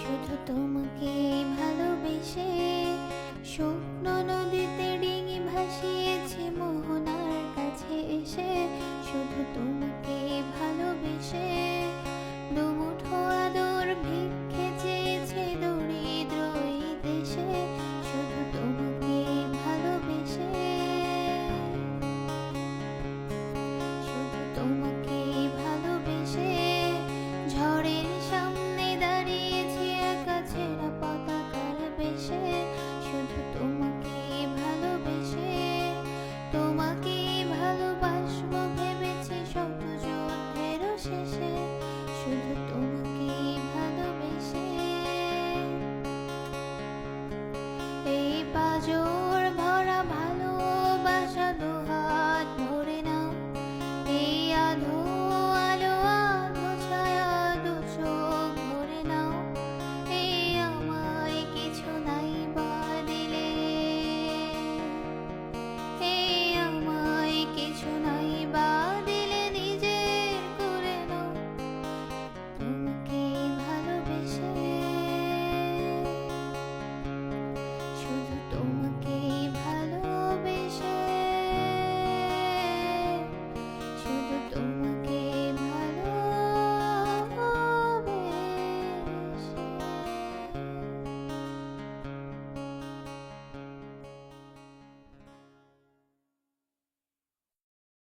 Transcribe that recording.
শুধু তোমাকে ভালোবেসে শুকনো নদীতে ডিঙি ভাসিয়েছে মোহনার কাছে এসে শুধু তুমি 我都懂。